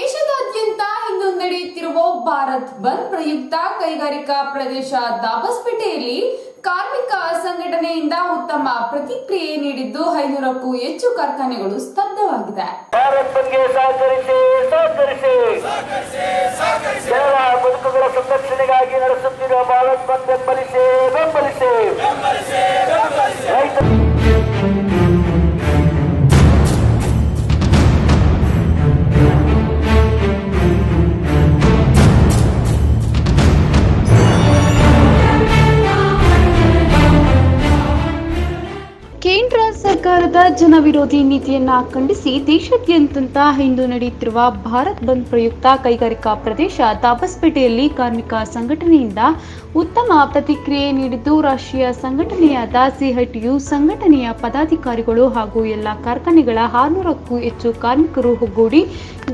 ದೇಶದಾದ್ಯಂತ ಇಂದು ನಡೆಯುತ್ತಿರುವ ಭಾರತ್ ಬಂದ್ ಪ್ರಯುಕ್ತ ಕೈಗಾರಿಕಾ ಪ್ರದೇಶ ದಾಬಸ್ಪೇಟೆಯಲ್ಲಿ ಕಾರ್ಮಿಕ ಸಂಘಟನೆಯಿಂದ ಉತ್ತಮ ಪ್ರತಿಕ್ರಿಯೆ ನೀಡಿದ್ದು ಐನೂರಕ್ಕೂ ಹೆಚ್ಚು ಕಾರ್ಖಾನೆಗಳು ಸ್ತಬ್ಧವಾಗಿದೆ. ಭಾರತ್ ಬಂದ್ಗೆ ಸಹಕರಿಸಿ ಸಹಕರಿಸಿ. ಜನರ ಬದುಕುಗಳ ಸಂರಕ್ಷಣೆಗಾಗಿ ನಡೆಸುತ್ತಿರುವ ಭಾರತ್ ಬಂದ್ ಬೆಂಬಲಿಸಿ ಬೆಂಬಲಿಸಿ. ರೈತ ಸರ್ಕಾರದ ಜನವಿರೋಧಿ ನೀತಿಯನ್ನ ಖಂಡಿಸಿ ದೇಶಾದ್ಯಂತ ಇಂದು ನಡೆಯುತ್ತಿರುವ ಭಾರತ್ ಬಂದ್ ಪ್ರಯುಕ್ತ ಕೈಗಾರಿಕಾ ಪ್ರದೇಶ ತಾಪಸ್ಪೇಟೆಯಲ್ಲಿ ಕಾರ್ಮಿಕ ಸಂಘಟನೆಯಿಂದ ಉತ್ತಮ ಪ್ರತಿಕ್ರಿಯೆ ನೀಡಿದ್ದು, ರಾಷ್ಟ್ರೀಯ ಸಂಘಟನೆಯಾದ ಸಿಹಟಿಯು ಸಂಘಟನೆಯ ಪದಾಧಿಕಾರಿಗಳು ಹಾಗೂ ಎಲ್ಲ ಕಾರ್ಖಾನೆಗಳ ಆರುನೂರಕ್ಕೂ ಹೆಚ್ಚು ಕಾರ್ಮಿಕರು ಒಗ್ಗೂಡಿ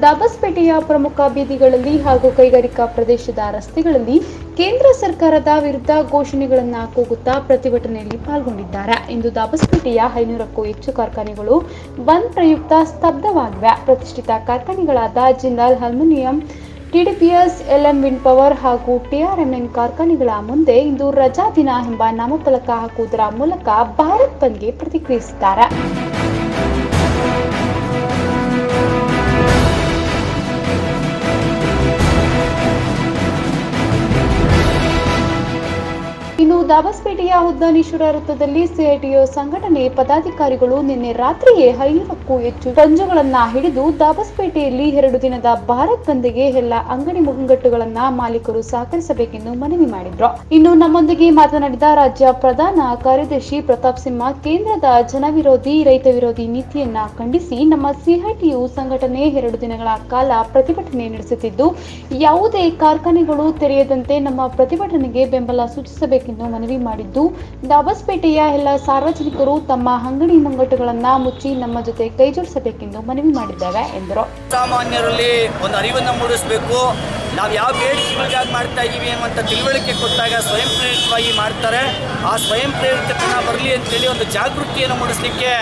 ದಾಬಸ್ಪೇಟೆಯ ಪ್ರಮುಖ ಬೀದಿಗಳಲ್ಲಿ ಹಾಗೂ ಕೈಗಾರಿಕಾ ಪ್ರದೇಶದ ರಸ್ತೆಗಳಲ್ಲಿ ಕೇಂದ್ರ ಸರ್ಕಾರದ ವಿರುದ್ಧ ಘೋಷಣೆಗಳನ್ನು ಕೂಗುತ್ತಾ ಪ್ರತಿಭಟನೆಯಲ್ಲಿ ಪಾಲ್ಗೊಂಡಿದ್ದಾರೆ. ಇಂದು ದಾಬಸ್ಪೇಟೆಯ ಐನೂರಕ್ಕೂ ಹೆಚ್ಚು ಕಾರ್ಖಾನೆಗಳು ಬಂದ್ ಪ್ರಯುಕ್ತ ಸ್ತಬ್ಧವಾಗಿವೆ. ಪ್ರತಿಷ್ಠಿತ ಕಾರ್ಖಾನೆಗಳಾದ Jindal aluminium, TDPS, LM wind power ಹಾಗೂ ಟಿಆರ್ಎಂಎನ್ ಕಾರ್ಖಾನೆಗಳ ಮುಂದೆ ಇಂದು ರಜಾ ದಿನ ಎಂಬ ನಾಮಫಲಕ ಹಾಕುವುದರ ಮೂಲಕ ಭಾರತ್ ಬಂದ್ಗೆ ಪ್ರತಿಕ್ರಿಯಿಸಿದ್ದಾರೆ. ದಾಬಸ್ಪೇಟೆಯ ಉದ್ದಾನೇಶ್ವರ ವೃತ್ತದಲ್ಲಿ ಸಿಐಟಿಯು ಸಂಘಟನೆ ಪದಾಧಿಕಾರಿಗಳು ನಿನ್ನೆ ರಾತ್ರಿಯೇ ಐನೂರಕ್ಕೂ ಹೆಚ್ಚು ಪಂಜುಗಳನ್ನ ಹಿಡಿದು ದಾಬಸ್ಪೇಟೆಯಲ್ಲಿ ಎರಡು ದಿನದ ಭಾರತ್ ಬಂದ್ಗೆ ಎಲ್ಲ ಅಂಗಡಿ ಮುಂಗಟ್ಟುಗಳನ್ನ ಮಾಲೀಕರು ಸಹಕರಿಸಬೇಕೆಂದು ಮನವಿ ಮಾಡಿದ್ರು. ಇನ್ನು ನಮ್ಮೊಂದಿಗೆ ಮಾತನಾಡಿದ ರಾಜ್ಯ ಪ್ರಧಾನ ಕಾರ್ಯದರ್ಶಿ ಪ್ರತಾಪ್ ಸಿಂಹ, ಕೇಂದ್ರದ ಜನವಿರೋಧಿ, ರೈತ ವಿರೋಧಿ ನೀತಿಯನ್ನ ಖಂಡಿಸಿ ನಮ್ಮ ಸಿಐಟಿಯು ಸಂಘಟನೆ ಎರಡು ದಿನಗಳ ಕಾಲ ಪ್ರತಿಭಟನೆ ನಡೆಸುತ್ತಿದ್ದು, ಯಾವುದೇ ಕಾರ್ಖಾನೆಗಳು ತೆರೆಯದಂತೆ ನಮ್ಮ ಪ್ರತಿಭಟನೆಗೆ ಬೆಂಬಲ ಸೂಚಿಸಬೇಕೆಂದು ಮನವಿ ಮಾಡಿದ್ದು. ದಾಬಸ್ಪೇಟೆಯ ಎಲ್ಲ ಸಾರ್ವಜನಿಕರು ತಮ್ಮ ಅಂಗಡಿ ಮುಂಗಟ್ಟುಗಳನ್ನ ಮುಚ್ಚಿ ನಮ್ಮ ಜೊತೆ ಕೈಜೋಡಿಸಬೇಕೆಂದು ಮನವಿ ಮಾಡಿದ್ದಾರೆ ಎಂದರು. ಸಾಮಾನ್ಯರಲ್ಲಿ ಒಂದು ಅರಿವನ್ನು ಮೂಡಿಸಬೇಕು. ನಾವು ಯಾವ ಬೇಡಿಕೆಗಳಿಗಾಗಿ ಮಾಡ್ತಾ ಇದ್ದೀವಿ ಅನ್ನುವಂಥ ತಿಳುವಳಿಕೆ ಕೊಟ್ಟಾಗ ಸ್ವಯಂ ಪ್ರೇರಿತವಾಗಿ ಮಾಡ್ತಾರೆ. ಆ ಸ್ವಯಂ ಪ್ರೇರಿತತನ ಬರಲಿ ಅಂತೇಳಿ ಒಂದು ಜಾಗೃತಿಯನ್ನು ಮೂಡಿಸ್ಲಿಕ್ಕೆ,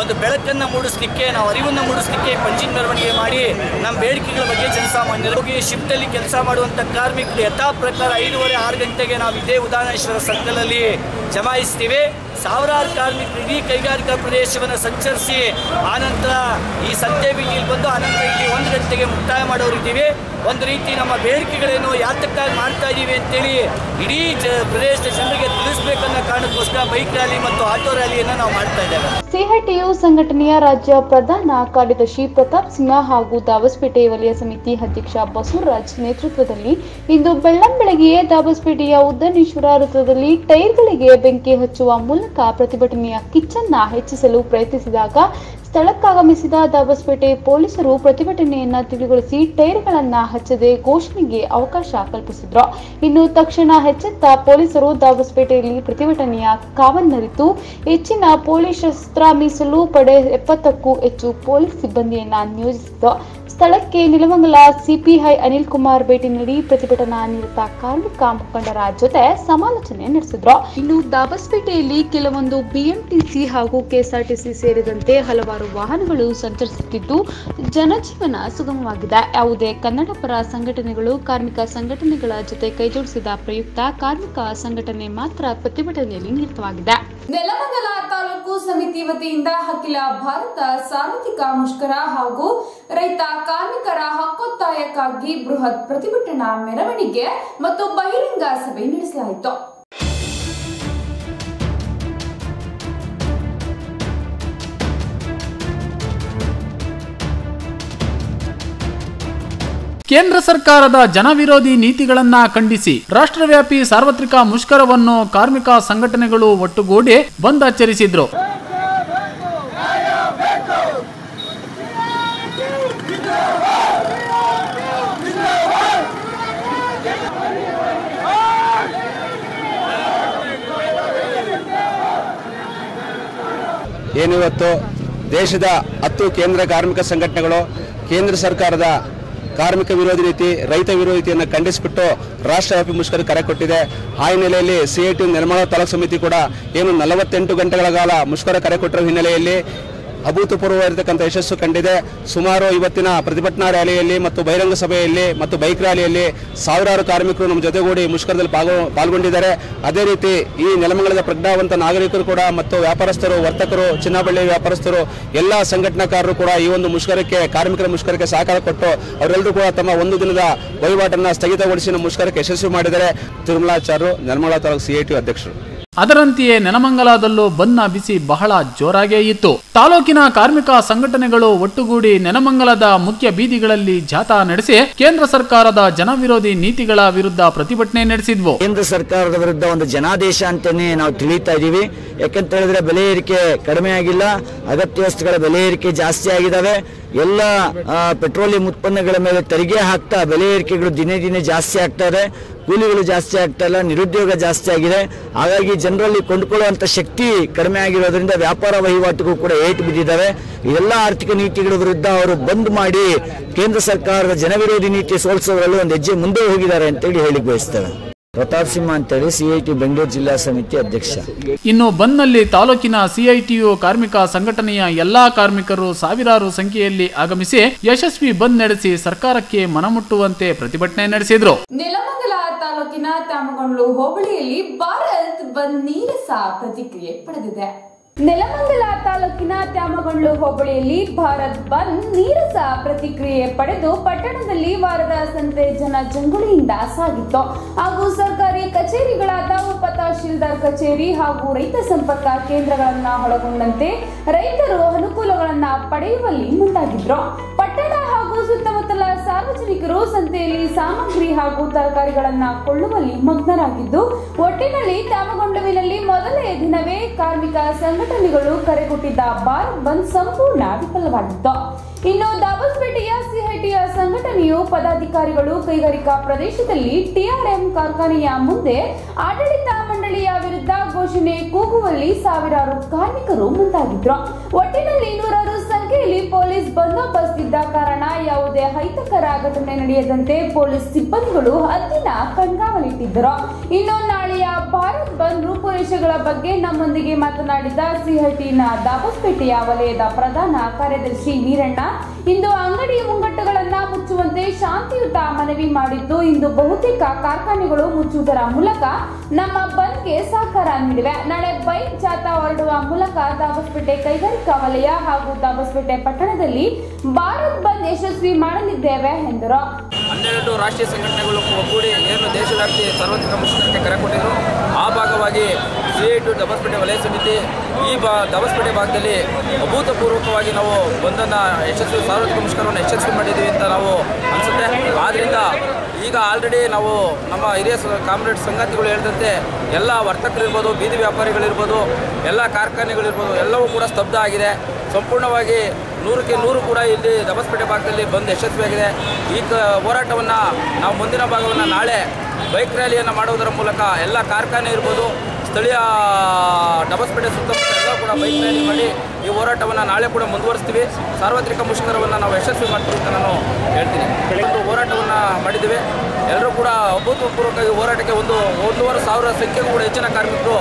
ಒಂದು ಬೆಳಕನ್ನು ಮೂಡಿಸ್ಲಿಕ್ಕೆ, ನಾವು ಅರಿವನ್ನು ಮೂಡಿಸ್ಲಿಕ್ಕೆ ಪಂಚಿನ ಮೆರವಣಿಗೆ ಮಾಡಿ ನಮ್ಮ ಬೇಡಿಕೆಗಳ ಬಗ್ಗೆ ಜನಸಾಮಾನ್ಯರು ಹೋಗಿ ಶಿಫ್ಟಲ್ಲಿ ಕೆಲಸ ಮಾಡುವಂಥ ಕಾರ್ಮಿಕರು ಯಥಾ ಪ್ರಕಾರ ಐದೂವರೆ, ಆರು ಗಂಟೆಗೆ ನಾವು ಇದೇ ಉದಾಹರಣೇಶ್ವರ ಸರ್ಕಲಲ್ಲಿ ಜಮಾಯಿಸ್ತೀವಿ. ಸಾವಿರಾರು ಕಾರ್ಮಿಕರು ಇಡೀ ಕೈಗಾರಿಕಾ ಪ್ರದೇಶವನ್ನು ಸಂಚರಿಸಿ ಆನಂತರ ಈ ಸಂತೆ ಬೀದಿಯಲ್ಲಿ ಬಂದು ಆನಂತರ ಇಲ್ಲಿ ಒಂದು ಗಂಟೆಗೆ ಮುಕ್ತಾಯ ಮಾಡೋರಿದ್ದೀವಿ. ಒಂದು ರೀತಿ ನಮ್ಮ ಬೇಡಿಕೆಗಳೇನು ಯಾತಕ್ಕಾಗಿ ಮಾಡ್ತಾ ಇದ್ದೀವಿ ಅಂತೇಳಿ ಇಡೀ ಜ ಪ್ರದೇಶದ ಜನರಿಗೆ ತಿಳಿಸ್ಬೇಕನ್ನೋ ಕಾರಣಕ್ಕೋಸ್ಕರ ಬೈಕ್ ರ್ಯಾಲಿ ಮತ್ತು ಆಟೋ ರ್ಯಾಲಿಯನ್ನು ನಾವು ಮಾಡ್ತಾ ಇದ್ದೇವೆ. ಸಿಹಟಿಯು ಸಂಘಟನೆಯ ರಾಜ್ಯ ಪ್ರಧಾನ ಕಾರ್ಯದರ್ಶಿ ಪ್ರತಾಪ್ ಸಿಂಹ ಹಾಗೂ ದಾಬಸ್ಪೇಟೆ ವಲಯ ಸಮಿತಿ ಅಧ್ಯಕ್ಷ ಬಸವರಾಜ್ ನೇತೃತ್ವದಲ್ಲಿ ಇಂದು ಬೆಳ್ಳಂಬೆಳಗ್ಗೆಯೇ ದಾಬಸ್ಪೇಟೆಯ ಉದ್ದನೇಶ್ವರ ವೃತ್ತದಲ್ಲಿ ಟೈರ್ಗಳಿಗೆ ಬೆಂಕಿ ಹಚ್ಚುವ ಮೂಲಕ ಪ್ರತಿಭಟನೆಯ ಕಿಚ್ಚನ್ನ ಹೆಚ್ಚಿಸಲು ಪ್ರಯತ್ನಿಸಿದಾಗ ಸ್ಥಳಕ್ಕಾಗಮಿಸಿದ ದಾಬಸ್ಪೇಟೆ ಪೊಲೀಸರು ಪ್ರತಿಭಟನೆಯನ್ನ ತಿಳಿಗೊಳಿಸಿ ಟೈರ್ಗಳನ್ನ ಹಚ್ಚದೆ ಘೋಷಣೆಗೆ ಅವಕಾಶ ಕಲ್ಪಿಸಿದ್ರು. ಇನ್ನು ತಕ್ಷಣ ಹೆಚ್ಚೆತ್ತ ಪೊಲೀಸರು ದಾಬಸ್ಪೇಟೆಯಲ್ಲಿ ಪ್ರತಿಭಟನೆಯ ಕಾವನ್ನರಿತು. ಹೆಚ್ಚಿನ ಪೊಲೀಸ್ ಶಸ್ತ್ರ ಮೀಸಲು ಪಡೆ ಎಪ್ಪತ್ತಕ್ಕೂ ಹೆಚ್ಚು ಪೊಲೀಸ್ ಸಿಬ್ಬಂದಿಯನ್ನ ನಿಯೋಜಿಸಿದ್ದು ಸ್ಥಳಕ್ಕೆ ನಿಲಮಂಗಲ ಸಿಪಿಐ ಅನಿಲ್ ಕುಮಾರ್ ಭೇಟಿ ನೀಡಿ ಪ್ರತಿಭಟನಾ ನಿರತ ಕಾರ್ಮಿಕ ಮುಖಂಡರ ಜೊತೆ ಸಮಾಲೋಚನೆ ನಡೆಸಿದ್ರು. ಇನ್ನು ದಾಬಸ್ಪೇಟೆಯಲ್ಲಿ ಕೆಲವೊಂದು ಬಿಎಂಟಿಸಿ ಹಾಗೂ ಕೆಎಸ್ಆರ್ಟಿಸಿ ಸೇರಿದಂತೆ ಹಲವಾರು ವಾಹನಗಳು ಸಂಚರಿಸುತ್ತಿದ್ದು, ಜನಜೀವನ ಸುಗಮವಾಗಿದೆ. ಯಾವುದೇ ಕನ್ನಡ ಪರ ಸಂಘಟನೆಗಳು ಕಾರ್ಮಿಕ ಸಂಘಟನೆಗಳ ಜೊತೆ ಕೈಜೋಡಿಸಿದ ಪ್ರಯುಕ್ತ ಕಾರ್ಮಿಕ ಸಂಘಟನೆ ಮಾತ್ರ ಪ್ರತಿಭಟನೆಯಲ್ಲಿ ನಿರತವಾಗಿದೆ. ನೆಲಮಂಗಲ ತಾಲೂಕು ಸಮಿತಿ ವತಿಯಿಂದ ಅಖಿಲ ಭಾರತ ಸಾರ್ವತ್ರಿಕ ಮುಷ್ಕರ ಹಾಗೂ ರೈತ ಕಾರ್ಮಿಕರ ಹಕ್ಕೊತ್ತಾಯಕ್ಕಾಗಿ ಬೃಹತ್ ಪ್ರತಿಭಟನಾ ಮೆರವಣಿಗೆ ಮತ್ತು ಬಹಿರಂಗ ಸಭೆ ನಡೆಸಲಾಯಿತು. ಕೇಂದ್ರ ಸರ್ಕಾರದ ಜನವಿರೋಧಿ ನೀತಿಗಳನ್ನ ಖಂಡಿಸಿ ರಾಷ್ಟ್ರವ್ಯಾಪಿ ಸಾರ್ವತ್ರಿಕ ಮುಷ್ಕರವನ್ನು ಕಾರ್ಮಿಕ ಸಂಘಟನೆಗಳು ಒಟ್ಟುಗೂಡಿ ಬಂದ್ ಆಚರಿಸಿದ್ರು ಏನಿವತ್ತು ದೇಶದ ಹತ್ತು ಕೇಂದ್ರ ಕಾರ್ಮಿಕ ಸಂಘಟನೆಗಳು ಕೇಂದ್ರ ಸರ್ಕಾರದ ಕಾರ್ಮಿಕ ವಿರೋಧಿ ನೀತಿ, ರೈತ ವಿರೋಧಿತಿಯನ್ನು ಖಂಡಿಸಿಬಿಟ್ಟು ರಾಷ್ಟ್ರವ್ಯಾಪಿ ಮುಷ್ಕರ ಕರೆ ಕೊಟ್ಟಿದೆ. ಆ ಹಿನ್ನೆಲೆಯಲ್ಲಿ ಸಿ ನಿರ್ಮಾಣ ತಾಲೂಕು ಸಮಿತಿ ಕೂಡ ಏನು ನಲವತ್ತೆಂಟು ಗಂಟೆಗಳ ಕಾಲ ಮುಷ್ಕರ ಕರೆ ಕೊಟ್ಟಿರುವ ಹಿನ್ನೆಲೆಯಲ್ಲಿ ಅಭೂತಪೂರ್ವವಾಗಿರ್ತಕ್ಕಂಥ ಯಶಸ್ಸು ಕಂಡಿದೆ. ಸುಮಾರು ಇವತ್ತಿನ ಪ್ರತಿಭಟನಾ ರ್ಯಾಲಿಯಲ್ಲಿ ಮತ್ತು ಬಹಿರಂಗ ಸಭೆಯಲ್ಲಿ ಮತ್ತು ಬೈಕ್ ರ್ಯಾಲಿಯಲ್ಲಿ ಸಾವಿರಾರು ಕಾರ್ಮಿಕರು ನಮ್ಮ ಜೊತೆಗೂಡಿ ಮುಷ್ಕರದಲ್ಲಿ ಪಾಲ್ಗೊ- ಪಾಲ್ಗೊಂಡಿದ್ದಾರೆ. ಅದೇ ರೀತಿ ಈ ನೆಲಮಂಗಲದ ಪ್ರಜ್ಞಾವಂತ ನಾಗರಿಕರು ಕೂಡ ಮತ್ತು ವ್ಯಾಪಾರಸ್ಥರು, ವರ್ತಕರು, ಚಿನ್ನಬಳ್ಳಿ ವ್ಯಾಪಾರಸ್ಥರು, ಎಲ್ಲ ಸಂಘಟನಾಕಾರರು ಕೂಡ ಈ ಒಂದು ಮುಷ್ಕರಕ್ಕೆ, ಕಾರ್ಮಿಕರ ಮುಷ್ಕರಕ್ಕೆ ಸಹಕಾರ ಕೊಟ್ಟು ಅವರೆಲ್ಲರೂ ಕೂಡ ತಮ್ಮ ಒಂದು ದಿನದ ವಹಿವಾಟನ್ನು ಸ್ಥಗಿತಗೊಳಿಸಿ ನಮ್ಮ ಮುಷ್ಕರಕ್ಕೆ ಯಶಸ್ವಿ ಮಾಡಿದ್ದಾರೆ. ತಿರುಮಲಾಚಾರ್ಯರು ನೆಲಮಂಗಲ ತಾಲೂಕು ಸಿಐಟಿ ಅಧ್ಯಕ್ಷರು. ಅದರಂತೆಯೇ ನೆಲಮಂಗಲದಲ್ಲೂ ಬನ್ನ ಬಿಸಿ ಬಹಳ ಜೋರಾಗೇ ಇತ್ತು. ತಾಲೂಕಿನ ಕಾರ್ಮಿಕ ಸಂಘಟನೆಗಳು ಒಟ್ಟುಗೂಡಿ ನೆಲಮಂಗಲದ ಮುಖ್ಯ ಬೀದಿಗಳಲ್ಲಿ ಜಾಥಾ ನಡೆಸಿ ಕೇಂದ್ರ ಸರ್ಕಾರದ ಜನವಿರೋಧಿ ನೀತಿಗಳ ವಿರುದ್ಧ ಪ್ರತಿಭಟನೆ ನಡೆಸಿದ್ವು. ಕೇಂದ್ರ ಸರ್ಕಾರದ ವಿರುದ್ಧ ಒಂದು ಜನಾದೇಶ ಅಂತಾನೆ ನಾವು ತಿಳಿತಾ ಇದೀವಿ ಯಾಕಂತ ಹೇಳಿದ್ರೆ ಬೆಲೆ ಏರಿಕೆ ಕಡಿಮೆ ಆಗಿಲ್ಲ. ಅಗತ್ಯ ವಸ್ತುಗಳ ಬೆಲೆ ಏರಿಕೆ ಜಾಸ್ತಿ ಆಗಿದಾವೆ. ಎಲ್ಲ ಪೆಟ್ರೋಲಿಯಂ ಉತ್ಪನ್ನಗಳ ಮೇಲೆ ತೆರಿಗೆ ಹಾಕ್ತಾ ಬೆಲೆ ಏರಿಕೆಗಳು ದಿನೇ ದಿನೇ ಜಾಸ್ತಿ ಆಗ್ತಾ ಕೂಲಿಗಳು ಜಾಸ್ತಿ ಆಗ್ತಾ ಇಲ್ಲ, ನಿರುದ್ಯೋಗ ಜಾಸ್ತಿ ಆಗಿದೆ. ಹಾಗಾಗಿ ಜನರಲ್ಲಿ ಕೊಂಡುಕೊಳ್ಳುವಂಥ ಶಕ್ತಿ ಕಡಿಮೆ ಆಗಿರೋದ್ರಿಂದ ವ್ಯಾಪಾರ ವಹಿವಾಟಿಗೂ ಕೂಡ ಏಟು ಬಿದ್ದಿದ್ದಾವೆ. ಎಲ್ಲ ಆರ್ಥಿಕ ನೀತಿಗಳ ವಿರುದ್ಧ ಅವರು ಬಂದ್ ಮಾಡಿ ಕೇಂದ್ರ ಸರ್ಕಾರದ ಜನವಿರೋಧಿ ನೀತಿ ಸೋಲಿಸೋದ್ರಲ್ಲೂ ಒಂದು ಹೆಜ್ಜೆ ಮುಂದೆ ಹೋಗಿದ್ದಾರೆ ಅಂತೇಳಿ ಹೇಳಿ ಬಯಸ್ತೇವೆ ಪ್ರತಾಪ್ ಸಿಂಹ ಅಂತೇಳಿ ಸಿಐಟಿ ಬೆಂಗಳೂರು ಜಿಲ್ಲಾ ಸಮಿತಿ ಅಧ್ಯಕ್ಷ. ಇನ್ನು ಬಂದ್ನಲ್ಲಿ ತಾಲೂಕಿನ ಸಿಐಟಿಯು ಕಾರ್ಮಿಕ ಸಂಘಟನೆಯ ಎಲ್ಲಾ ಕಾರ್ಮಿಕರು ಸಾವಿರಾರು ಸಂಖ್ಯೆಯಲ್ಲಿ ಆಗಮಿಸಿ ಯಶಸ್ವಿ ಬಂದ್ ನಡೆಸಿ ಸರ್ಕಾರಕ್ಕೆ ಮನಮುಟ್ಟುವಂತೆ ಪ್ರತಿಭಟನೆ ನಡೆಸಿದ್ರು. ನೆಲಮಂಗಲ ತಾಲೂಕಿನ ತಾಮಗೊಂಡ್ಲು ಹೋಬಳಿಯಲ್ಲಿ ಭಾರತ್ ಬಂದ್ ನೀರಸ ಪ್ರತಿಕ್ರಿಯೆ ಪಡೆದಿದೆ. ನೆಲಮಂಗಲ ತಾಲೂಕಿನ ತ್ಯಾಮಗೊಂಡ್ಲು ಹೋಬಳಿಯಲ್ಲಿ ಭಾರತ್ ಬಂದ್ ನೀರಸ ಪ್ರತಿಕ್ರಿಯೆ ಪಡೆದು ಪಟ್ಟಣದಲ್ಲಿ ವಾರದ ಸಂತೆ ಜನ ಜಂಗುಳಿಯಿಂದ ಸಾಗಿತ್ತು. ಹಾಗೂ ಸರ್ಕಾರಿ ಕಚೇರಿಗಳಾದ ಉಪ ತಹಶೀಲ್ದಾರ್ ಕಚೇರಿ ಹಾಗೂ ರೈತ ಸಂಪರ್ಕ ಕೇಂದ್ರಗಳನ್ನ ಒಳಗೊಂಡಂತೆ ರೈತರು ಅನುಕೂಲಗಳನ್ನ ಪಡೆಯುವಲ್ಲಿ ಮುಂದಾಗಿದ್ರು. ಸುತ್ತಮುತ್ತಲ ಸಾರ್ವಜನಿಕರು ಸಂತೆಯಲ್ಲಿ ಸಾಮಗ್ರಿ ಹಾಗೂ ತರಕಾರಿಗಳನ್ನ ಕೊಳ್ಳುವಲ್ಲಿ ಮಗ್ನರಾಗಿದ್ದು, ಒಟ್ಟಿನಲ್ಲಿ ತ್ಯಾಮಗೊಂಡವಿನಲ್ಲಿ ಮೊದಲನೇ ದಿನವೇ ಕಾರ್ಮಿಕ ಸಂಘಟನೆಗಳು ಕರೆಗೊಟ್ಟಿದ್ದ ಬಾರ್ ಬಂದ್ ಸಂಪೂರ್ಣ ವಿಫಲವಾಗಿತ್ತು. ಇನ್ನು ದಾಬಸ್ಪೇಟೆಯ ಸಿಐಟಿಯ ಸಂಘಟನೆಯು ಪದಾಧಿಕಾರಿಗಳು ಕೈಗಾರಿಕಾ ಪ್ರದೇಶದಲ್ಲಿ ಟಿಆರ್ಎಂ ಕಾರ್ಖಾನೆಯ ಮುಂದೆ ಆಡಳಿತ ಮಂಡಳಿಯ ವಿರುದ್ಧ ಘೋಷಣೆ ಕೂಗುವಲ್ಲಿ ಸಾವಿರಾರು ಕಾರ್ಮಿಕರು ಮುಂದಾಗಿದ್ರು. ಒಟ್ಟಿನಲ್ಲಿ ನೂರಾರು ಸಂಖ್ಯೆಯಲ್ಲಿ ಪೊಲೀಸ್ ಬಂದೋಬಸ್ತ್ ಇದ್ದ ಕಾರಣ ಯಾವುದೇ ಅಹಿತಕರ ಘಟನೆ ನಡೆಯದಂತೆ ಪೊಲೀಸ್ ಸಿಬ್ಬಂದಿಗಳು ಹದ್ದಿನ ಕಣ್ಗಾವಲಿಟ್ಟಿದ್ದರು. ಇನ್ನು ನಾಳೆಯ ಭಾರತ್ ಬಂದ್ ರೂಪುರೇಷೆಗಳ ಬಗ್ಗೆ ನಮ್ಮೊಂದಿಗೆ ಮಾತನಾಡಿದ ಸಿಐಟಿನ ದಾಬಸ್ಪೇಟೆಯ ವಲಯದ ಪ್ರಧಾನ ಕಾರ್ಯದರ್ಶಿ ವೀರಣ್ಣ, ಇಂದು ಅಂಗಡಿ ಮುಂಗಟ್ಟುಗಳನ್ನ ಮುಚ್ಚುವಂತೆ ಶಾಂತಿಯುತ ಮನವಿ ಮಾಡಿದ್ದು ಇಂದು ಬಹುತೇಕ ಕಾರ್ಖಾನೆಗಳು ಮುಚ್ಚುವುದರ ಮೂಲಕ ನಮ್ಮ ಬಂದ್ಗೆ ಸಹಕಾರ ನೀಡಿವೆ. ನಾಳೆ ಬೈಕ್ ಜಾಥಾ ಹೊರಡುವ ಮೂಲಕ ದಾಬಸ್ಪೇಟೆ ಕೈಗಾರಿಕಾ ವಲಯ ಹಾಗೂ ದಾಬಸ್ಪೇಟೆ ಪಟ್ಟಣದಲ್ಲಿ ಭಾರತ್ ಬಂದ್ ಯಶಸ್ವಿ ಮಾಡಲಿದ್ದೇವೆ ಎಂದರು. ಹನ್ನೆರಡು ರಾಷ್ಟ್ರೀಯ ಸಂಘಟನೆಗಳು ಕೂಡಿ ಏನು ದೇಶವ್ಯಾಪಿ ಸಾರ್ವಜನಿಕ ಮುಷ್ಕರಕ್ಕೆ ಕರೆ ಕೊಟ್ಟಿದ್ರು. ಆ ಭಾಗವಾಗಿ ಸಿ ಐ ಟು ದಬಸ್ಪೇಟೆ ವಲಯ ಸಮಿತಿ ಈ ಬಾ ದಬಸ್ಪೇಟೆ ಭಾಗದಲ್ಲಿ ಅಭೂತಪೂರ್ವಕವಾಗಿ ನಾವು ಒಂದನ್ನು ಯಶಸ್ವಿ ಸಾರ್ವಜನಿಕ ಮುಷ್ಕರವನ್ನು ಯಶಸ್ವಿ ಮಾಡಿದ್ದೀವಿ ಅಂತ ನಾವು ಅನಿಸುತ್ತೆ. ಆದ್ದರಿಂದ ಈಗ ಆಲ್ರೆಡಿ ನಾವು ನಮ್ಮ ಹಿರಿಯ ಕಾಮ್ರೇಡ್ ಸಂಗಾತಿಗಳು ಹೇಳಿದಂತೆ ಎಲ್ಲ ವರ್ತಕರಿರ್ಬೋದು, ಬೀದಿ ವ್ಯಾಪಾರಿಗಳಿರ್ಬೋದು, ಎಲ್ಲ ಕಾರ್ಖಾನೆಗಳಿರ್ಬೋದು, ಎಲ್ಲವೂ ಕೂಡ ಸ್ತಬ್ಧ ಆಗಿದೆ. ಸಂಪೂರ್ಣವಾಗಿ ನೂರಕ್ಕೆ ನೂರು ಕೂಡ ಇಲ್ಲಿ ದಬಸ್ಪೇಟೆ ಭಾಗದಲ್ಲಿ ಬಂದು ಯಶಸ್ವಿಯಾಗಿದೆ. ಈ ಹೋರಾಟವನ್ನು ನಾವು ಮುಂದಿನ ಭಾಗವನ್ನು ನಾಳೆ ಬೈಕ್ ರ್ಯಾಲಿಯನ್ನು ಮಾಡುವುದರ ಮೂಲಕ ಎಲ್ಲ ಕಾರ್ಖಾನೆ ಇರ್ಬೋದು ಸ್ಥಳೀಯ ಡಬಸ್ಪೇಟೆ ಸುತ್ತಮುತ್ತ ಎಲ್ಲ ಕೂಡ ಬೈಕ್ ರ್ಯಾಲಿ ಮಾಡಿ ಈ ಹೋರಾಟವನ್ನು ನಾಳೆ ಕೂಡ ಮುಂದುವರಿಸ್ತೀವಿ. ಸಾರ್ವತ್ರಿಕ ಮುಷ್ಕರವನ್ನು ನಾವು ಯಶಸ್ವಿ ಮಾಡ್ತೀವಿ ಅಂತ ನಾನು ಹೇಳ್ತೀನಿ. ಒಂದು ಹೋರಾಟವನ್ನು ಮಾಡಿದ್ದೀವಿ. ಎಲ್ಲರೂ ಕೂಡ ಅಭೂತಪೂರ್ವಕ ಈ ಹೋರಾಟಕ್ಕೆ ಒಂದು ಒಂದೂವರೆ ಸಾವಿರ ಸಂಖ್ಯೆಗೂ ಕೂಡ ಹೆಚ್ಚಿನ ಕಾರ್ಮಿಕರು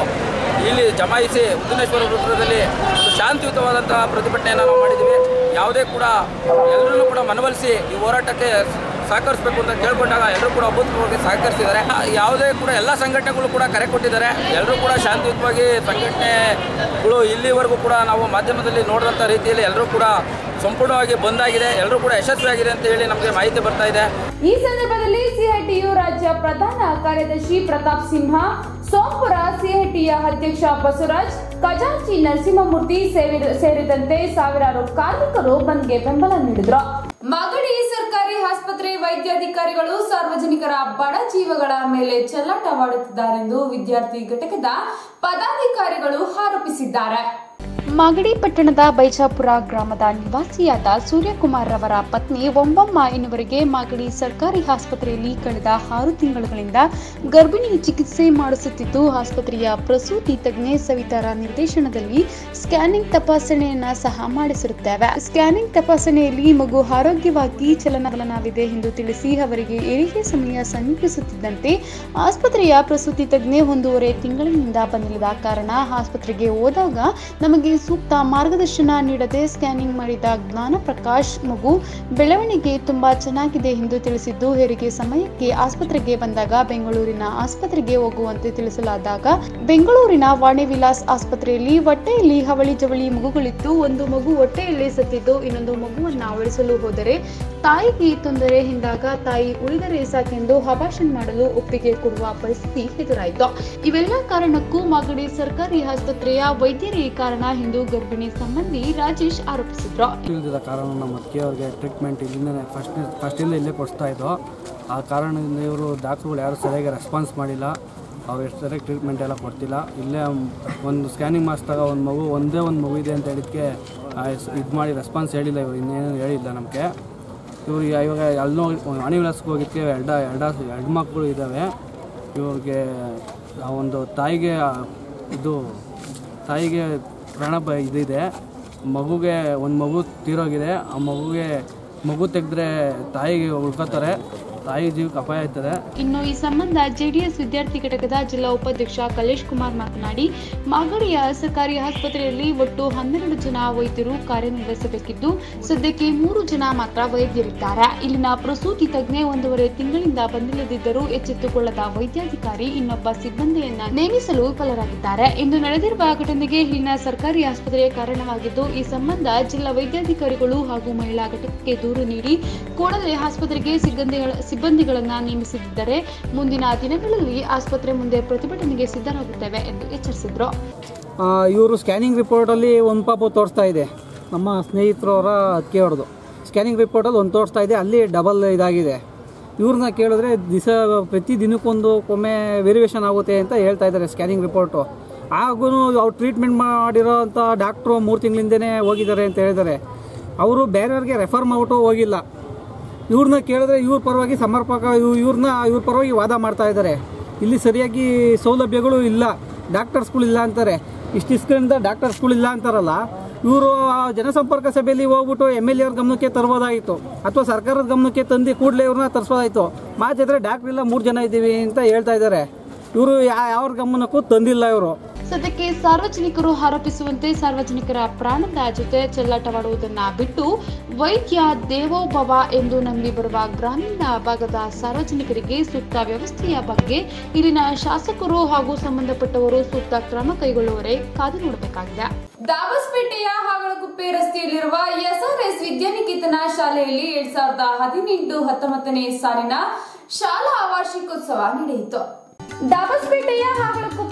ಇಲ್ಲಿ ಜಮಾಯಿಸಿ ಉದ್ದಿನೇಶ್ವರ ವೃತ್ತದಲ್ಲಿ ಒಂದು ಶಾಂತಿಯುತವಾದಂತಹ ಪ್ರತಿಭಟನೆಯನ್ನು ನಾವು ಮಾಡಿದ್ದೀವಿ. ಯಾವುದೇ ಕೂಡ ಎಲ್ಲರನ್ನೂ ಕೂಡ ಮನವೊಲಿಸಿ ಈ ಹೋರಾಟಕ್ಕೆ ಸಹಕರಿಸಬೇಕು ಅಂತ ಕೇಳ್ಕೊಂಡಾಗ ಎಲ್ಲರೂ ಕೂಡ ಅಭೂತಪೂರ್ವವಾಗಿ ಸಹಕರಿಸಿದ್ದಾರೆ. ಯಾವುದೇ ಕೂಡ ಎಲ್ಲ ಸಂಘಟನೆಗಳು ಕೂಡ ಕರೆ ಕೊಟ್ಟಿದ್ದಾರೆ. ಎಲ್ಲರೂ ಕೂಡ ಶಾಂತಿಯುತವಾಗಿ ಸಂಘಟನೆಗಳು ಇಲ್ಲಿವರೆಗೂ ಕೂಡ ನಾವು ಮಾಧ್ಯಮದಲ್ಲಿ ನೋಡಿದಂಥ ರೀತಿಯಲ್ಲಿ ಎಲ್ಲರೂ ಕೂಡ ಸಂಪೂರ್ಣವಾಗಿ ಬಂದಾಗಿದೆ. ಎಲ್ಲರೂ ಕೂಡ ಯಶಸ್ವಿಯಾಗಿದೆ ಅಂತ ಹೇಳಿ ನಮಗೆ ಮಾಹಿತಿ ಬರ್ತಾ ಇದೆ. ಈ ಸಂದರ್ಭದಲ್ಲಿ ಸಿಐಟಿಯು ರಾಜ್ಯ ಪ್ರಧಾನ ಕಾರ್ಯದರ್ಶಿ ಪ್ರತಾಪ್ ಸಿಂಹ ಸೋಂಪುರ ಸಿಐಟಿಯ ಅಧ್ಯಕ್ಷ ಬಸವರಾಜ್, ಖಜಾಂಚಿ ನರಸಿಂಹಮೂರ್ತಿ ಸೇರಿ- ಸೇರಿದಂತೆ ಸಾವಿರಾರು ಕಾರ್ಮಿಕರು ಬಂದ್ಗೆ ಬೆಂಬಲ ನೀಡಿದ್ರು. ಮಾಗಡಿ ವೈದ್ಯಾಧಿಕಾರಿಗಳು ಸಾರ್ವಜನಿಕರ ಬಡ ಜೀವಗಳ ಮೇಲೆ ಚೆಲ್ಲಾಟವಾಡುತ್ತಿದ್ದಾರೆಂದು ವಿದ್ಯಾರ್ಥಿ ಘಟಕದ ಪದಾಧಿಕಾರಿಗಳು ಆರೋಪಿಸಿದ್ದಾರೆ. ಮಾಗಡಿ ಪಟ್ಟಣದ ಬೈಜಾಪುರ ಗ್ರಾಮದ ನಿವಾಸಿಯಾದ ಸೂರ್ಯಕುಮಾರ್ ರವರ ಪತ್ನಿ ಒಂಬಮ್ಮ ಎನ್ನುವರಿಗೆ ಮಾಗಡಿ ಸರ್ಕಾರಿ ಆಸ್ಪತ್ರೆಯಲ್ಲಿ ಕಳೆದ ಆರು ತಿಂಗಳುಗಳಿಂದ ಗರ್ಭಿಣಿ ಚಿಕಿತ್ಸೆ ಮಾಡಿಸುತ್ತಿದ್ದು, ಆಸ್ಪತ್ರೆಯ ಪ್ರಸೂತಿ ತಜ್ಞೆ ಸವಿತಾರ ನಿರ್ದೇಶನದಲ್ಲಿ ಸ್ಕ್ಯಾನಿಂಗ್ ತಪಾಸಣೆಯನ್ನ ಸಹ ಮಾಡಿಸಿರುತ್ತೇವೆ. ಸ್ಕ್ಯಾನಿಂಗ್ ತಪಾಸಣೆಯಲ್ಲಿ ಮಗು ಆರೋಗ್ಯವಾಗಿ ಚಲನವಲನವಿದೆ ಎಂದು ತಿಳಿಸಿ ಅವರಿಗೆ ಏರಿಕೆ ಸಮಯ ಸಮೀಪಿಸುತ್ತಿದ್ದಂತೆ ಆಸ್ಪತ್ರೆಯ ಪ್ರಸೂತಿ ತಜ್ಞೆ ಒಂದೂವರೆ ತಿಂಗಳಿನಿಂದ ಬಂದಿಲ್ಲದ ಕಾರಣ ಆಸ್ಪತ್ರೆಗೆ ಹೋದಾಗ ನಮಗೆ ಸೂಕ್ತ ಮಾರ್ಗದರ್ಶನ ನೀಡದೆ ಸ್ಕ್ಯಾನಿಂಗ್ ಮಾಡಿದ ಜ್ಞಾನ ಪ್ರಕಾಶ್ ಮಗು ಬೆಳವಣಿಗೆ ತುಂಬಾ ಚೆನ್ನಾಗಿದೆ ಎಂದು ತಿಳಿಸಿದ್ದು, ಹೆರಿಗೆ ಸಮಯಕ್ಕೆ ಆಸ್ಪತ್ರೆಗೆ ಬಂದಾಗ ಬೆಂಗಳೂರಿನ ಆಸ್ಪತ್ರೆಗೆ ಹೋಗುವಂತೆ ತಿಳಿಸಲಾದಾಗ ಬೆಂಗಳೂರಿನ ವಾಣಿ ವಿಲಾಸ್ ಆಸ್ಪತ್ರೆಯಲ್ಲಿ ಹೊಟ್ಟೆಯಲ್ಲಿ ಹವಳಿ ಜವಳಿ ಮಗುಗಳಿತ್ತು ಒಂದು ಮಗು ಹೊಟ್ಟೆಯಲ್ಲಿ ಸತ್ತಿದ್ದು, ಇನ್ನೊಂದು ಮಗುವನ್ನು ಅವಳಿಸಲು ಹೋದರೆ ತಾಯಿಗೆ ತೊಂದರೆ ಎಂದಾಗ ತಾಯಿ ಉಳಿದರೆ ಸಾಕೆಂದು ಹಬಾಷನ್ ಮಾಡಲು ಒಪ್ಪಿಗೆ ಕೊಡುವ ಪರಿಸ್ಥಿತಿ ಎದುರಾಯಿತು. ಇವೆಲ್ಲ ಕಾರಣಕ್ಕೂ ಮಾಗಡಿ ಸರ್ಕಾರಿ ಆಸ್ಪತ್ರೆಯ ವೈದ್ಯರೇ ಕಾರಣ ಗರ್ಭಿಣಿ ಸಂಬಂಧಿ ರಾಜೇಶ್ ಆರೋಪಿಸಿದ್ರು. ತಿಳಿದ ಕಾರಣ ನಮ್ಮ ಅತ್ತಿಗೆಯವ್ರಿಗೆ ಟ್ರೀಟ್ಮೆಂಟ್ ಇಲ್ಲಿಂದನೇ ಫಸ್ಟ್ ಫಸ್ಟಿಂದ ಇಲ್ಲೇ ಕೊಡಿಸ್ತಾ ಇದ್ದೋ, ಆ ಕಾರಣದಿಂದ ಇವರು ಡಾಕ್ಟ್ರುಗಳು ಯಾರು ಸರಿಯಾಗಿ ರೆಸ್ಪಾನ್ಸ್ ಮಾಡಿಲ್ಲ. ಅವ್ರು ಎಷ್ಟು ಸರಿಯಾಗಿ ಟ್ರೀಟ್ಮೆಂಟ್ ಎಲ್ಲ ಕೊಡ್ತಿಲ್ಲ. ಇಲ್ಲೇ ಒಂದು ಸ್ಕ್ಯಾನಿಂಗ್ ಮಾಡಿಸಿದಾಗ ಒಂದು ಮಗು ಒಂದೇ ಒಂದು ಮಗು ಇದೆ ಅಂತ ಹೇಳಿದಕ್ಕೆ ಇದು ಮಾಡಿ ರೆಸ್ಪಾನ್ಸ್ ಹೇಳಿಲ್ಲ ಇವರು. ಇನ್ನೇನು ಹೇಳಿಲ್ಲ ನಮಗೆ. ಇವರು ಇವಾಗ ಎಲ್ಲೋ ಹಣಿ ವಿಳಾಸಕ್ಕೆ ಹೋಗಿದ್ದಕ್ಕೆ ಎರಡ ಎರಡ ಎರಡು ಮಕ್ಕಳು ಇದ್ದಾವೆ ಇವ್ರಿಗೆ ಆ ಒಂದು ತಾಯಿಗೆ ಇದು ತಾಯಿಗೆ ಪ್ರಾಣ ಬ ಇದಿದೆ. ಮಗುಗೆ, ಒಂದು ಮಗು ತೀರೋಗಿದೆ. ಆ ಮಗುಗೆ ಮಗು ತೆಗೆದ್ರೆ ತಾಯಿಗೆ ಉಳ್ಕೋತಾರೆ. ತಾಯಿ ಜೀವಕ್ಕೆ ಅಪಾಯ ಆಯ್ತದೆ ಇನ್ನು ಈ ಸಂಬಂಧ ಜೆಡಿಎಸ್ ವಿದ್ಯಾರ್ಥಿ ಘಟಕದ ಜಿಲ್ಲಾ ಉಪಾಧ್ಯಕ್ಷ ಕಲೇಶ್ ಕುಮಾರ್ ಮಾತನಾಡಿ, ಮಾಗಡಿಯ ಸರ್ಕಾರಿ ಆಸ್ಪತ್ರೆಯಲ್ಲಿ ಒಟ್ಟು ಹನ್ನೆರಡು ಜನ ವೈದ್ಯರು ಕಾರ್ಯನಿರ್ವಹಿಸಬೇಕಿದ್ದು, ಸದ್ಯಕ್ಕೆ ಮೂರು ಜನ ಮಾತ್ರ ವೈದ್ಯರಿದ್ದಾರೆ. ಇಲ್ಲಿನ ಪ್ರಸೂತಿ ತಜ್ಞೆ ಒಂದೂವರೆ ತಿಂಗಳಿಂದ ಬಂದಿಲ್ಲದಿದ್ದರೂ ಎಚ್ಚೆತ್ತುಕೊಳ್ಳದ ವೈದ್ಯಾಧಿಕಾರಿ ಇನ್ನೊಬ್ಬ ಸಿಬ್ಬಂದಿಯನ್ನ ನೇಮಿಸಲು ವಿಫಲರಾಗಿದ್ದಾರೆ. ಇಂದು ನಡೆದಿರುವ ಘಟನೆಗೆ ಇಲ್ಲಿನ ಸರ್ಕಾರಿ ಆಸ್ಪತ್ರೆಯ ಕಾರಣವಾಗಿದ್ದು, ಈ ಸಂಬಂಧ ಜಿಲ್ಲಾ ವೈದ್ಯಾಧಿಕಾರಿಗಳು ಹಾಗೂ ಮಹಿಳಾ ಘಟಕಕ್ಕೆ ದೂರು ನೀಡಿ, ಕೂಡಲೇ ಆಸ್ಪತ್ರೆಗೆ ಸಿಬ್ಬಂದಿಗಳ, ಸಿಬ್ಬಂದಿಗಳನ್ನ ನೇಮಿಸದಿದ್ದರೆ ಮುಂದಿನ ದಿನಗಳಲ್ಲಿ ಆಸ್ಪತ್ರೆ ಮುಂದೆ ಪ್ರತಿಭಟನೆಗೆ ಸಿದ್ಧರಾಗುತ್ತೇವೆ ಎಂದು ಎಚ್ಚರಿಸಿದ್ರು. ಇವರು ಸ್ಕ್ಯಾನಿಂಗ್ ರಿಪೋರ್ಟಲ್ಲಿ ಒಂದು ಪಾಪು ತೋರಿಸ್ತಾ ಇದೆ. ನಮ್ಮ ಸ್ನೇಹಿತರವರ ಅತ್ತಿಗೆ ಹೊಡೆದು. ಸ್ಕ್ಯಾನಿಂಗ್ ರಿಪೋರ್ಟಲ್ಲಿ ಒಂದು ತೋರಿಸ್ತಾ ಇದೆ, ಅಲ್ಲಿ ಡಬಲ್ ಇದಾಗಿದೆ. ಇವ್ರನ್ನ ಕೇಳಿದ್ರೆ ದಿವಸ ಪ್ರತಿ ದಿನಕ್ಕೊಂದು ಒಮ್ಮೆ ವೇರಿಯೇಷನ್ ಆಗುತ್ತೆ ಅಂತ ಹೇಳ್ತಾ ಇದ್ದಾರೆ ಸ್ಕ್ಯಾನಿಂಗ್ ರಿಪೋರ್ಟು. ಹಾಗೂ ಅವ್ರು ಟ್ರೀಟ್ಮೆಂಟ್ ಮಾಡಿರೋ ಅಂಥ ಡಾಕ್ಟ್ರು ಮೂರು ತಿಂಗಳಿಂದನೇ ಹೋಗಿದ್ದಾರೆ ಅಂತ ಹೇಳಿದ್ದಾರೆ. ಅವರು ಬೇರೆಯವ್ರಿಗೆ ರೆಫರ್ ಮಾಡ್ಬಿಟ್ಟು ಹೋಗಿಲ್ಲ. ಇವ್ರನ್ನ ಕೇಳಿದ್ರೆ ಇವ್ರ ಪರವಾಗಿ ಸಮರ್ಪಕ, ಇವ್- ಇವ್ರನ್ನ, ಇವ್ರ ಪರವಾಗಿ ವಾದ ಮಾಡ್ತಾ ಇದ್ದಾರೆ. ಇಲ್ಲಿ ಸರಿಯಾಗಿ ಸೌಲಭ್ಯಗಳು ಇಲ್ಲ. ಡಾಕ್ಟರ್ಸ್ಗಳು ಇಲ್ಲ ಅಂತಾರೆ. ಇಷ್ಟು ದಿವಸಗಳಿಂದ ಡಾಕ್ಟರ್ಸ್ಗಳು ಇಲ್ಲ ಅಂತಾರಲ್ಲ, ಇವರು ಜನಸಂಪರ್ಕ ಸಭೆಯಲ್ಲಿ ಹೋಗ್ಬಿಟ್ಟು ಎಂ ಎಲ್ ಎ ಅವ್ರ ಗಮನಕ್ಕೆ ತರ್ಬೋದಾಗಿತ್ತು ಅಥವಾ ಸರ್ಕಾರದ ಗಮನಕ್ಕೆ ತಂದು ಕೂಡಲೇ ಇವ್ರನ್ನ ತರಿಸೋದಾಯಿತು ಮಾತಿದ್ರೆ ಡಾಕ್ಟ್ರ್ ಇಲ್ಲ, ಮೂರು ಜನ ಇದ್ದೀವಿ ಅಂತ ಹೇಳ್ತಾ ಇದ್ದಾರೆ. ಇವರು ಯಾವ ಗಮನಕ್ಕೂ ತಂದಿಲ್ಲ ಇವರು. ಸದ್ಯಕ್ಕೆ ಸಾರ್ವಜನಿಕರು ಆರೋಪಿಸುವಂತೆ ಸಾರ್ವಜನಿಕರ ಪ್ರಾಣದ ಜೊತೆ ಚೆಲ್ಲಾಟವಾಡುವುದನ್ನ ಬಿಟ್ಟು ವೈದ್ಯ ದೇವೋಭವ ಎಂದು ನಂಬಿ ಬರುವ ಗ್ರಾಮೀಣ ಭಾಗದ ಸಾರ್ವಜನಿಕರಿಗೆ ಸೂಕ್ತ ವ್ಯವಸ್ಥೆಯ ಬಗ್ಗೆ ಇಲ್ಲಿನ ಶಾಸಕರು ಹಾಗೂ ಸಂಬಂಧಪಟ್ಟವರು ಸೂಕ್ತ ಕ್ರಮ ಕೈಗೊಳ್ಳುವರೆ ಕಾದು ನೋಡಬೇಕಾಗಿದೆ. ದಾಬಸ್ಪೇಟೆಯ ಹಾಗಳಗುಪ್ಪೆ ರಸ್ತೆಯಲ್ಲಿರುವ ಎಸ್ಆರ್ಎಸ್ ವಿದ್ಯಾನಿಕೇತನ ಶಾಲೆಯಲ್ಲಿ ಎರಡ್ ಸಾವಿರದ ಹದಿನೆಂಟು ಹತ್ತೊಂಬತ್ತನೇ ಸಾಲಿನ ಶಾಲಾ ವಾರ್ಷಿಕೋತ್ಸವ ನಡೆಯಿತು. ದಾಬಸ್ಪೇಟೆಯ ರಸ್ತೆಯಲ್ಲಿರುವ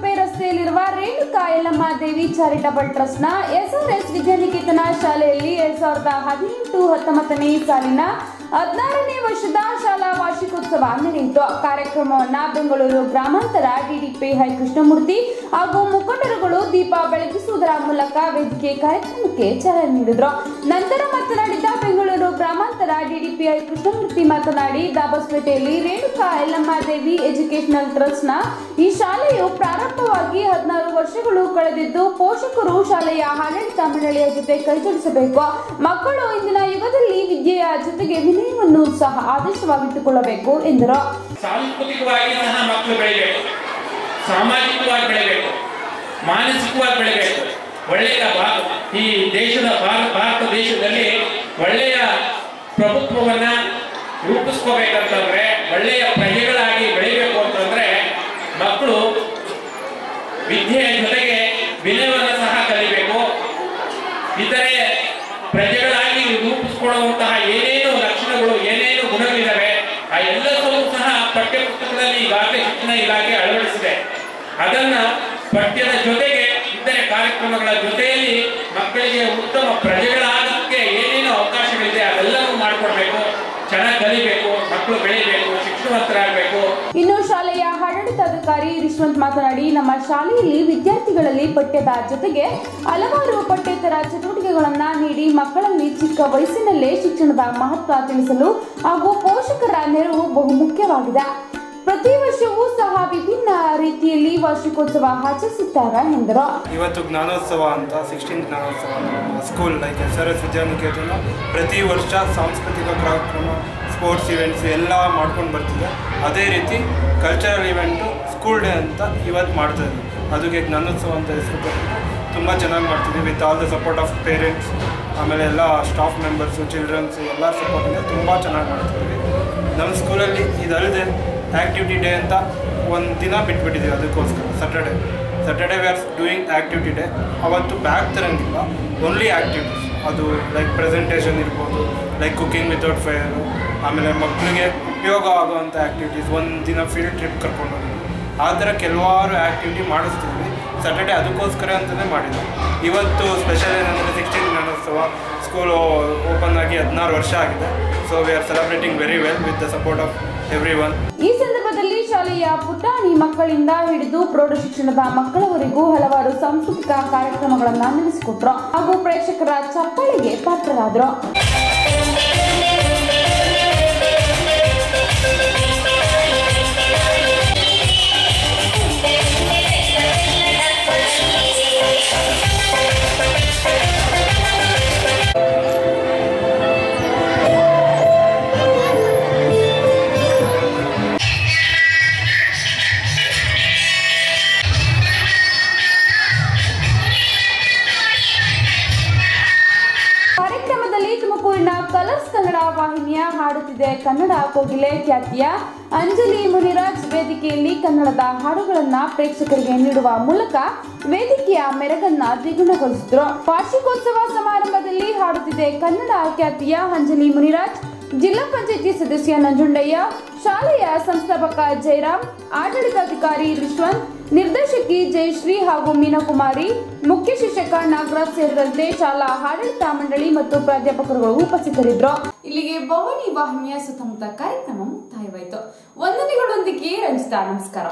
ರೇಣುಕಾ ಯಲ್ಲಮ್ಮ ದೇವಿ ಚಾರಿಟಬಲ್ ಟ್ರಸ್ಟ್ನ ಎಸ್ಆರ್ಎಸ್ ವಿದ್ಯಾನಿಕೇತನ ಶಾಲೆಯಲ್ಲಿ ಎರಡ್ ಸಾವಿರದ ಹದಿನೆಂಟು ಹತ್ತೊಂಬತ್ತನೇ ಸಾಲಿನ ಹದಿನಾರನೇ ವರ್ಷದ ಶಾಲಾ ವಾರ್ಷಿಕೋತ್ಸವ ನಡೆಯಿತು ಕಾರ್ಯಕ್ರಮವನ್ನ ಬೆಂಗಳೂರು ಗ್ರಾಮಾಂತರ ಡಿಡಿಪಿ ಹೈ ಕೃಷ್ಣಮೂರ್ತಿ ಹಾಗೂ ಮುಖಂಡರುಗಳು ದೀಪ ಬೆಳಗಿಸುವುದರ ಮೂಲಕ ವೇದಿಕೆ ಕಾರ್ಯಕ್ರಮಕ್ಕೆ ಚಾಲನೆ ನೀಡಿದ್ರು. ನಂತರ ಮಾತನಾಡಿದ ಬೆಂಗಳೂರು ಗ್ರಾಮಾಂತರ ಡಿಡಿಪಿಐ ಕೃಷ್ಣಮೂರ್ತಿ ಮಾತನಾಡಿ, ದಾಬಸ್ಪೇಟೆಯಲ್ಲಿ ರೇಣುಕಾ ಯಲ್ಲಮ್ಮ ದೇವಿ ಎಜುಕೇಶನಲ್ ಟ್ರಸ್ಟ್ನ ಈ ಶಾಲೆಯು ಪ್ರಾರಂಭವಾಗಿ ಹದಿನಾರು ವರ್ಷಗಳು ಕಳೆದಿದ್ದು, ಪೋಷಕರು ಶಾಲೆಯ ಆಡಳಿತ ಮಂಡಳಿಯ ಜೊತೆ ಕೈಜೋಡಿಸಬೇಕು ಮಕ್ಕಳು ಇಂದಿನ ಯುಗದಲ್ಲಿ ವಿದ್ಯೆಯ ಜೊತೆಗೆ ವಿನಯವನ್ನು ಸಹ ಆದೇಶವಾಗಿಟ್ಟುಕೊಳ್ಳಬೇಕು ಎಂದರು. ಮಾನಸಿಕವಾಗಿ ಬೆಳೆಯಬೇಕು ಒಳ್ಳೆಯ ಈ ದೇಶದ ಭಾರತ ದೇಶದಲ್ಲಿ ಒಳ್ಳೆಯ ಪ್ರಭುತ್ವವನ್ನ ರೂಪಿಸ್ಕೋಬೇಕಂತಂದ್ರೆ, ಒಳ್ಳೆಯ ಪ್ರಜೆಗಳಾಗಿ ಬೆಳೀಬೇಕು ಅಂತಂದ್ರೆ, ಮಕ್ಕಳು ವಿದ್ಯೆಯ ಜೊತೆಗೆ ವಿನಯವನ್ನು ಸಹ ಕಲಿಬೇಕು. ಇತರೆ ಪ್ರಜೆಗಳಾಗಿ ರೂಪಿಸ್ಕೊಳ್ಳುವಂತಹ ಏನೇನು ಲಕ್ಷಣಗಳು, ಏನೇನು ಗುಣಗಳಿದ್ದಾವೆ ಆ ಎಲ್ಲವೂ ಸಹ ಪಠ್ಯಪುಸ್ತಕದಲ್ಲಿ ಈಗಾಗಲೇ ಶಿಕ್ಷಣ ಇಲಾಖೆ ಅಳವಡಿಸಿದೆ. ಅದನ್ನ ಪಠ್ಯದ ಜೊತೆಗೆ, ಇತರೆ ಕಾರ್ಯಕ್ರಮಗಳ ಜೊತೆಯಲ್ಲಿ ಮಕ್ಕಳಿಗೆ ಉತ್ತಮ ಪ್ರಜೆಗಳಾಗಕ್ಕೆ ಏನೇನು ಅದೆಲ್ಲವೂ ಮಾಡಿಕೊಡ್ಬೇಕು, ಚೆನ್ನಾಗಿ ಕಲಿಬೇಕು ಮಕ್ಕಳು ಬೆಳಿಬೇಕು, ಶಿಕ್ಷಣವಂತರಾಗಬೇಕು. ಇನ್ನು ಶಾಲೆಯ ಆಡಳಿತಾಧಿಕಾರಿ ರಿಶ್ವಂತ್ ಮಾತನಾಡಿ, ನಮ್ಮ ಶಾಲೆಯಲ್ಲಿ ವಿದ್ಯಾರ್ಥಿಗಳಲ್ಲಿ ಪಠ್ಯದ ಜೊತೆಗೆ ಹಲವಾರು ಪಠ್ಯೇತರ ಚಟುವಟಿಕೆಗಳನ್ನ ನೀಡಿ ಮಕ್ಕಳಲ್ಲಿ ಚಿಕ್ಕ ವಯಸ್ಸಿನಲ್ಲೇ ಶಿಕ್ಷಣದ ಮಹತ್ವ ತಿಳಿಸಲು ಹಾಗೂ ಪೋಷಕರ ನೆರವು ಬಹು ಮುಖ್ಯವಾಗಿದೆ ಪ್ರತಿ ವರ್ಷವೂ ಸಹ ವಿಭಿನ್ನ ರೀತಿಯಲ್ಲಿ ವಾರ್ಷಿಕೋತ್ಸವ ಆಚರಿಸುತ್ತಾರೆ ಎಂದರು. ಇವತ್ತು ಜ್ಞಾನೋತ್ಸವ ಅಂತ sixteen Jnanotsava school like S R S Vidyaniketan ಪ್ರತಿ ವರ್ಷ ಸಾಂಸ್ಕೃತಿಕ ಕಾರ್ಯಕ್ರಮ ಸ್ಪೋರ್ಟ್ಸ್ ಇವೆಂಟ್ಸ್ ಎಲ್ಲ ಮಾಡ್ಕೊಂಡು ಬರ್ತಿದೆ. ಅದೇ ರೀತಿ ಕಲ್ಚರಲ್ ಇವೆಂಟು ಸ್ಕೂಲ್ ಡೇ ಅಂತ ಇವತ್ತು ಮಾಡ್ತಾ ಇದ್ದೀವಿ ಅದಕ್ಕೆ ಜ್ಞಾನೋತ್ಸವ ಅಂತ ಹೆಸರು ತುಂಬ ಚೆನ್ನಾಗಿ ಮಾಡ್ತಿದ್ವಿ with all the support of parents ಆಮೇಲೆ ಎಲ್ಲ ಸ್ಟಾಫ್ ಮೆಂಬರ್ಸು ಚಿಲ್ಡ್ರನ್ಸು ಎಲ್ಲ ಸಪೋರ್ಟಿಂದ ತುಂಬ ಚೆನ್ನಾಗಿ ಮಾಡ್ತಿದ್ವಿ ನಮ್ಮ ಸ್ಕೂಲಲ್ಲಿ ಇದಲ್ಲದೆ ಆ್ಯಕ್ಟಿವಿಟಿ ಡೇ ಅಂತ ಒಂದು ದಿನ ಬಿಟ್ಬಿಟ್ಟಿದ್ದೀವಿ ಅದಕ್ಕೋಸ್ಕರ. Saturday Saturday we are doing activity day ಅವತ್ತು ಬ್ಯಾಗ್ ತರಂಗಿಲ್ಲ. ಓನ್ಲಿ ಆ್ಯಕ್ಟಿವಿಟೀಸ್ ಅದು ಲೈಕ್ ಪ್ರೆಸೆಂಟೇಷನ್ ಇರ್ಬೋದು ಲೈಕ್ ಕುಕಿಂಗ್ ವಿತೌಟ್ ಫೈರು ಆಮೇಲೆ ಮಕ್ಕಳಿಗೆ ಉಪಯೋಗ ಆಗುವಂಥ ಆ್ಯಕ್ಟಿವಿಟೀಸ್ ಒಂದು ದಿನ ಫೀಲ್ಡ್ ಟ್ರಿಪ್ ಕರ್ಕೊಂಡು ಹೋಗಿ. ಆ ಥರ ಕೆಲವಾರು ಆ್ಯಕ್ಟಿವಿಟಿ ಮಾಡಿಸ್ತಿದ್ವಿ ಸ್ಯಾಟರ್ಡೆ ಅದಕ್ಕೋಸ್ಕರ ಅಂತಲೇ ಮಾಡಿದ್ವಿ ಇವತ್ತು ಸ್ಪೆಷಲ್ ಏನಂದರೆ ಸಿಕ್ಸ್ಟೀನ್ ಗಣೋತ್ಸವ ಸ್ಕೂಲು ಓಪನ್ ಆಗಿ ಹದಿನಾರು ವರ್ಷ ಆಗಿದೆ. So we are celebrating very well with the support of ಈ ಸಂದರ್ಭದಲ್ಲಿ ಶಾಲೆಯ ಪುಟಾಣಿ ಮಕ್ಕಳಿಂದ ಹಿಡಿದು ಪ್ರೌಢ ಶಿಕ್ಷಣದ ಮಕ್ಕಳವರೆಗೂ ಹಲವಾರು ಸಾಂಸ್ಕೃತಿಕ ಕಾರ್ಯಕ್ರಮಗಳನ್ನ ನಡೆಸಿಕೊಟ್ರು ಹಾಗೂ ಪ್ರೇಕ್ಷಕರ ಚಪ್ಪಳಿಗೆ ಪಾತ್ರರಾದರು. ಕಾರ್ಯಕ್ರಮದಲ್ಲಿ ತುಮಕೂರಿನ ಕಲರ್ಸ್ ಕನ್ನಡ ವಾಹಿನಿಯ ಹಾಡುತ್ತಿದೆ ಕನ್ನಡ ಕೋಗಿಲೆ ಖ್ಯಾತಿಯ ಅಂಜಲಿ ಮುನಿರಾಜ್ ವೇದಿಕೆಯಲ್ಲಿ ಕನ್ನಡದ ಹಾಡುಗಳನ್ನ ಪ್ರೇಕ್ಷಕರಿಗೆ ನೀಡುವ ಮೂಲಕ ವೇದಿಕೆಯ ಮೆರಗನ್ನ ದ್ವಿಗುಣಗೊಳಿಸಿದ್ರು. ವಾರ್ಷಿಕೋತ್ಸವ ಸಮಾರಂಭದಲ್ಲಿ ಹಾಡುತ್ತಿದೆ ಕನ್ನಡ ಖ್ಯಾತಿಯ ಅಂಜಲಿ ಮುನಿರಾಜ್, ಜಿಲ್ಲಾ ಪಂಚಾಯಿತಿ ಸದಸ್ಯ ನಂಜುಂಡಯ್ಯ, ಶಾಲೆಯ ಸಂಸ್ಥಾಪಕ ಜಯರಾಮ್, ಆಡಳಿತಾಧಿಕಾರಿ ರಿಶ್ವಂತ್ ನಿರ್ದೇಶಕಿ ಜಯಶ್ರೀ ಹಾಗೂ ಮೀನಾಕುಮಾರಿ, ಮುಖ್ಯ ಶಿಕ್ಷಕ ನಾಗರಾಜ್ ಸೇರಿದಂತೆ ಶಾಲಾ ಆಡಳಿತ ಮಂಡಳಿ ಮತ್ತು ಪ್ರಾಧ್ಯಾಪಕರುಗಳು ಉಪಸ್ಥಿತರಿದ್ದರು. ಇಲ್ಲಿಗೆ ಭವಾನಿ ವಾಹಿನಿಯ ಸುತ್ತಮುತ್ತ ಕಾರ್ಯಕ್ರಮ ಮುಕ್ತಾಯವಾಯಿತು. ವಂದನೆಗಳೊಂದಿಗೆ ರಂಜಿತಾ, ನಮಸ್ಕಾರ.